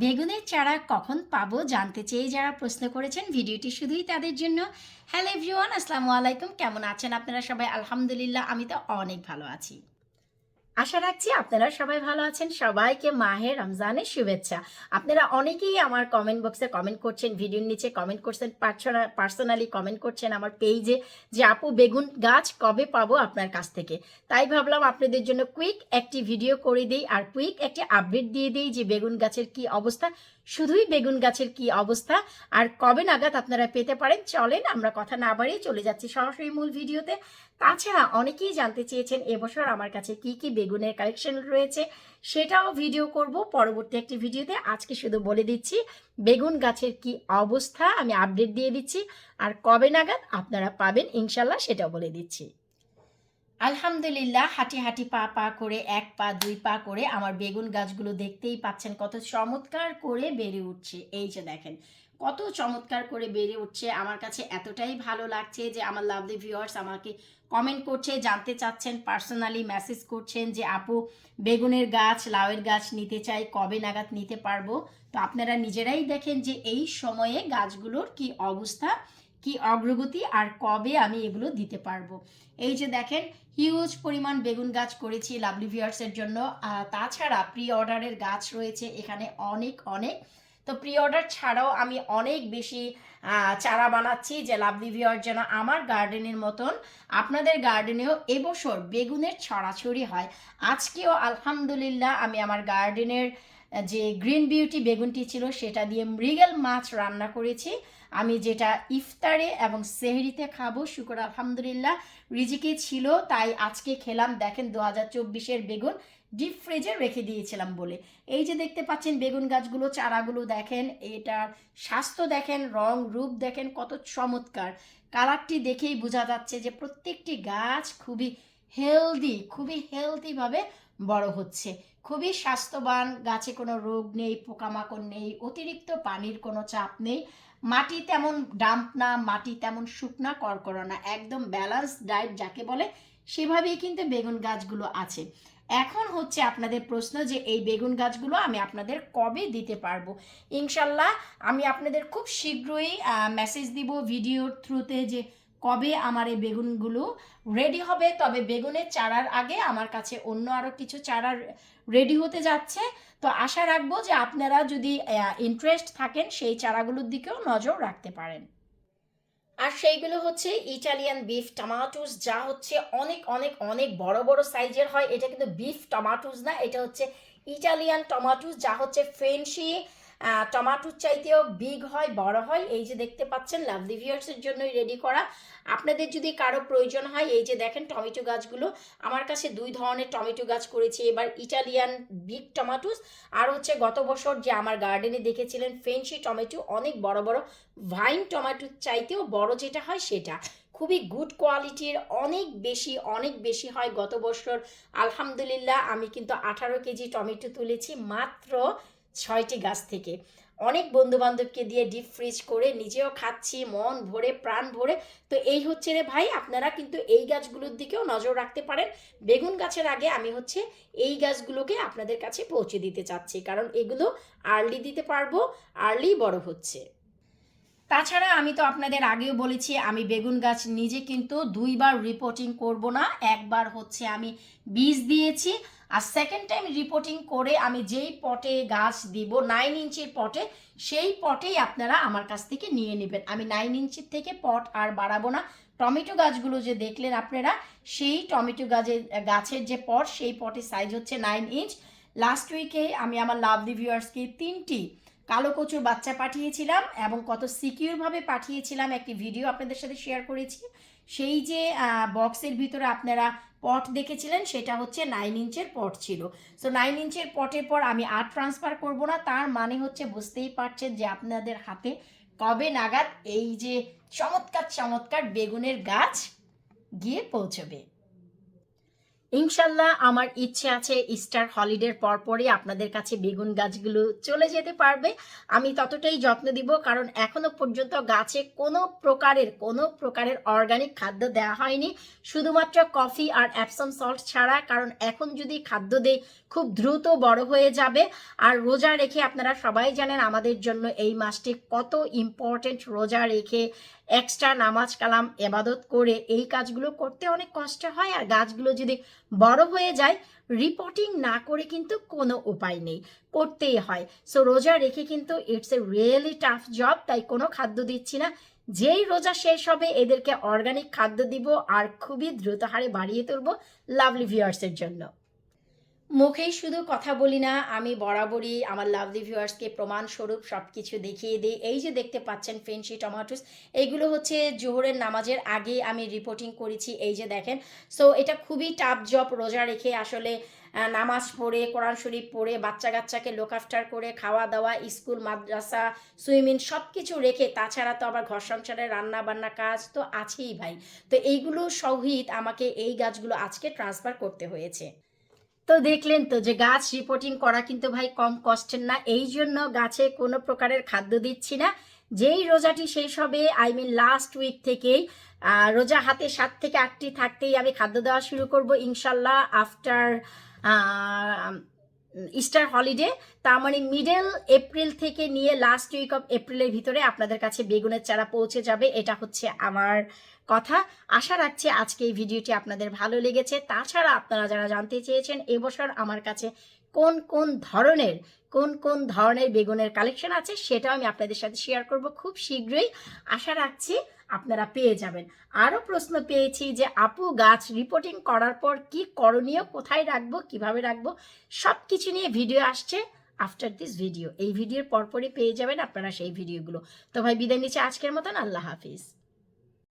বেগুনের চারা কখন পাবো জানতে চেয়ে যারা প্রশ্ন করেছেন, ভিডিওটি শুধুই তাদের জন্য। হ্যালো এভরিওয়ান আসসালামু আলাইকুম। কেমন আছেন আপনারা সবাই? আলহামদুলিল্লাহ, আমি তো অনেক ভালো আছি। আশা রাখছি আপনারা সবাই ভালো আছেন। সবাইকে মাহে রমজানের শুভেচ্ছা। আপনারা অনেকেই আমার কমেন্ট বক্সে কমেন্ট করছেন, ভিডিওর নিচে কমেন্ট করছেন পার্সোনালি কমেন্ট করছেন আমার পেজে যে, আপু, বেগুন গাছ কবে পাবো আপনার কাছ থেকে? তাই ভাবলাম আপনাদের জন্য কুইক একটি ভিডিও করে দিই আর কুইক একটি আপডেট দিয়ে দিই যে, বেগুন গাছের কি অবস্থা? শুধুই বেগুন গাছের কি অবস্থা আর কবে নাগাদ আপনারা পেতে পারেন? চলেন আমরা কথা না বাড়িয়ে চলে যাচ্ছি সরাসরি মূল ভিডিওতে তাছাড়া অনেকেই জানতে চেয়েছেন এবছর আমার কাছে কি কি বেগুনের কালেকশন রয়েছে, সেটাও ভিডিও করব। পরবর্তী একটি ভিডিওতে আজকে শুধু বলে দিচ্ছি, বেগুন গাছের কি অবস্থা আমি আপডেট দিয়ে দিচ্ছি, আর কবে নাগাদ আপনারা পাবেন ইনশাল্লাহ সেটাও বলে দিচ্ছি। আলহামদুলিল্লাহ, হাঁটি হাঁটি পা পা করে, এক পা, দুই পা করে আমার বেগুন গাছগুলো দেখতেই পাচ্ছেন কত চমৎকার করে বেড়ে উঠছে। এই যে দেখেন কত চমৎকার করে বেড়ে উঠছে। আমার কাছে এতটাই ভালো লাগছে যে আমার লাভলি ভিউয়ার্স আমাকে কমেন্ট করছে, জানতে চাচ্ছেন পার্সোনালি মেসেজ করছেন যে, আপু, বেগুনের গাছ, লাউয়ের গাছ নিতে চাই, কবে নাগাদ নিতে পারব? তো আপনারা নিজেরাই দেখেন যে এই সময়ে গাছগুলোর কি অবস্থা, কি অগ্রগতি আর কবে আমি এগুলো দিতে পারব। এই যে দেখেন হিউজ পরিমাণ বেগুন গাছ করেছি লাভলি ভিউয়ার্সের জন্য। তাছাড়া প্রি অর্ডারের গাছ রয়েছে এখানে অনেক অনেক। তো প্রি অর্ডার ছাড়াও আমি অনেক বেশি চারা বানাচ্ছি যে লাভলি ভিওর যেন আমার গার্ডেনের মতন আপনাদের গার্ডেনেও এবছর বেগুনের ছড়াছড়ি হয়। আজকেও আলহামদুলিল্লাহ আমি আমার গার্ডেনের যে গ্রিন বিউটি বেগুনটি ছিল, সেটা দিয়ে মৃগেল মাছ রান্না করেছি। আমি যেটা ইফতারে এবং সেহরিতে খাব, শুকর আলহামদুলিল্লাহ, রিজিকে ছিল, তাই আজকে খেলাম। দেখেন দু হাজার চব্বিশের বেগুন ডিপ ফ্রিজে রেখে দিয়েছিলাম বলে। এই যে দেখতে পাচ্ছেন বেগুন গাছগুলো, চারাগুলো দেখেন, এটার স্বাস্থ্য দেখেন, রং, রূপ দেখেন, কত চমৎকার। কালারটি দেখেই বোঝা যাচ্ছে যে প্রত্যেকটি গাছ খুবই হেলদি, খুবই হেলদিভাবে বড় হচ্ছে। খুবই স্বাস্থ্যবান, গাছে কোনো রোগ নেই, পোকামাকড় নেই, অতিরিক্ত পানির কোনো চাপ নেই। মাটি তেমন ডাম্প না, মাটি তেমন শুকনা করকরা না, একদম ব্যালান্স ডায়েট যাকে বলে, সেভাবেই কিন্তু বেগুন গাছগুলো আছে। এখন হচ্ছে আপনাদের প্রশ্ন যে এই বেগুন গাছগুলো আমি আপনাদের কবে দিতে পারব? ইনশাল্লাহ আমি আপনাদের খুব শীঘ্রই মেসেজ দিব ভিডিওর থ্রুতে যে কবে আমার এই বেগুনগুলো রেডি হবে? তবে বেগুনের চারার আগে আমার কাছে অন্য আরও কিছু চারা রেডি হতে যাচ্ছে। তো আশা রাখব যে আপনারা যদি ইন্টারেস্ট থাকেন, সেই চারাগুলোর দিকেও নজর রাখতে পারেন। আর সেইগুলো হচ্ছে ইটালিয়ান বিফ টমাটোস যা হচ্ছে অনেক অনেক অনেক বড় বড় সাইজের হয়। এটা কিন্তু বিফ টমাটোস না, এটা হচ্ছে ইটালিয়ান টমাটোস যা হচ্ছে ফ্রেন্সি টমাটোর চাইতেও বিগ হয়, বড় হয়। এই যে দেখতে পাচ্ছেন লাভলি ভিউয়ার্সের জন্যই রেডি করা। আপনাদের যদি কারও প্রয়োজন হয়, এই যে দেখেন টমেটো গাছগুলো, আমার কাছে দুই ধরনের টমেটো গাছ করেছি। এবার ইটালিয়ান বিগ টমাটোস আর হচ্ছে গত বছর যে আমার গার্ডেনে দেখেছিলেন ফেন্সি টমেটো অনেক বড় বড় ভাইন টমেটোর চাইতেও বড় যেটা হয় সেটা। খুবই গুড কোয়ালিটির অনেক বেশি অনেক বেশি হয় গত বছর। আলহামদুলিল্লাহ, আমি কিন্তু আঠারো কেজি টমেটো তুলেছি। মাত্র ছয়টি গাছ থেকে। অনেক বন্ধুবান্ধবকে দিয়ে ডিপ ফ্রিজ করে নিজেও খাচ্ছি, মন ভরে, প্রাণ ভরে। তো এই হচ্ছে রে ভাই, আপনারা কিন্তু এই গাছগুলোর দিকেও নজর রাখতে পারেন। বেগুন গাছের আগে আমি হচ্ছে এই গাছগুলোকে আপনাদের কাছে পৌঁছে দিতে চাচ্ছি, কারণ এগুলো আর্লি দিতে পারব আর্লি বড় হচ্ছে। তাছাড়া আমি তো আপনাদের আগেও বলেছি, আমি বেগুন গাছ নিজে কিন্তু দুইবার রিপোর্টিং করব না, একবার হচ্ছে আমি বীজ দিয়েছি, আর সেকেন্ড টাইম রিপোর্টিং করে আমি যেই পটে গাছ দিব নাইন ইঞ্চির পটে সেই পটেই আপনারা আমার কাছ থেকে নিয়ে নেবেন। আমি নাইন ইঞ্চির থেকে পট আর বাড়াবো না। টমেটো গাছগুলো যে দেখলেন আপনারা, সেই টমেটো গাছের গাছের যে পট সেই পটের সাইজ হচ্ছে নাইন ইঞ্চ লাস্ট উইকে আমি আমার লাভলি ভিউয়ার্সকে তিনটি কালো কচুর বাচ্চা পাঠিয়েছিলাম এবং কত সিকিউরভাবে পাঠিয়েছিলাম একটি ভিডিও আপনাদের সাথে শেয়ার করেছি। সেই যে বক্সের ভিতরে আপনারা পট দেখেছিলেন, সেটা হচ্ছে নাইন ইঞ্চের পট ছিল। সো নাইন ইঞ্চের পটের পর আমি আর ট্রান্সফার করব না, তার মানে হচ্ছে বুঝতেই পারছেন যে আপনাদের হাতে কবে নাগাদ এই যে চমৎকার চমৎকার বেগুনের গাছ গিয়ে পৌঁছবে। ইনশাল্লাহ আমার ইচ্ছে আছে ইস্টার হলিডের পরপরই আপনাদের কাছে বেগুন গাছগুলো চলে যেতে পারবে। আমি ততটাই যত্ন দিব, কারণ এখনও পর্যন্ত গাছে কোনো প্রকারের কোনো প্রকারের অর্গানিক খাদ্য দেওয়া হয়নি। শুধুমাত্র কফি আর অ্যাপসম সল্ট ছাড়া, কারণ এখন যদি খাদ্য দেই, খুব দ্রুত বড় হয়ে যাবে। আর রোজা রেখে আপনারা সবাই জানেন আমাদের জন্য এই মাসটি কত ইম্পর্টেন্ট রোজা রেখে এক্সট্রা নামাজ কালাম, এবাদত করে এই কাজগুলো করতে অনেক কষ্ট হয় আর গাছগুলো যদি বড় হয়ে যায় রিপোর্টিং না করে কিন্তু কোনো উপায় নেই, করতেই হয়। সো রোজা রেখে কিন্তু it's a really tough job তাই কোনো খাদ্য দিচ্ছি না। যেই রোজা শেষ হবে, এদেরকে অর্গানিক খাদ্য দিব আর খুবই দ্রুত হারে বাড়িয়ে তুলবো লাভলি ভিউয়ার্সের জন্য। মুখেই শুধু কথা বলি না, আমি বরাবরই আমার লাভলি ভিউয়ার্সকে প্রমাণস্বরূপ সব কিছু দেখিয়ে দিই। এই যে দেখতে পাচ্ছেন ফেন্সি টমাটোস এইগুলো হচ্ছে জোহরের নামাজের আগে আমি রিপোর্টিং করেছি, এই যে দেখেন। সো এটা খুবই টাফ জব রোজা রেখে আসলে নামাজ পড়ে, কোরআন শরীফ পড়ে বাচ্চা কাচ্চাকে লোক আফটার করে খাওয়া দাওয়া স্কুল মাদ্রাসা সুইমিং সব কিছু রেখে, তাছাড়া তো আবার ঘর সংসারে রান্না বান্না কাজ তো আছেই ভাই। তো এইগুলো সহিত আমাকে এই গাছগুলো আজকে ট্রান্সফার করতে হয়েছে। তো দেখলেন তো যে গাছ রিপোর্টিং করা কিন্তু ভাই কম কষ্টের না। এই জন্য গাছে কোনো প্রকারের খাদ্য দিচ্ছি না। যেই রোজাটি শেষ হবে আই মিন লাস্ট উইক থেকেই রোজা হাতে সাত থেকে আটটি থাকতেই আমি খাদ্য দেওয়া শুরু করব ইনশাল্লাহ আফটার ইস্টার হলিডে তার মানে মিডল এপ্রিল থেকে নিয়ে লাস্ট উইক অফ এপ্রিলের ভিতরে আপনাদের কাছে বেগুনের চারা পৌঁছে যাবে। এটা হচ্ছে আমার কথা। আশা রাখছি আজকে এই ভিডিওটি আপনাদের ভালো লেগেছে। তাছাড়া আপনারা যারা জানতে চেয়েছেন, এবছর আমার কাছে কোন কোন ধরনের, কোন কোন ধরনের বেগুনের কালেকশন আছে, সেটাও আমি আপনাদের সাথে শেয়ার করব খুব শীঘ্রই। আশা রাখছি আপনারা পেয়ে যাবেন। আরও প্রশ্ন পেয়েছি যে, আপু গাছ রিপোর্টিং করার পর কি করণীয়, কোথায় রাখব, কীভাবে রাখব সব কিছু নিয়ে ভিডিও আসছে আফটার দিস ভিডিও এই ভিডিওর পরপরই পেয়ে যাবেন আপনারা সেই ভিডিওগুলো তো ভাই, বিদায় নিচ্ছে আজকের মতন। আল্লাহ হাফিজ।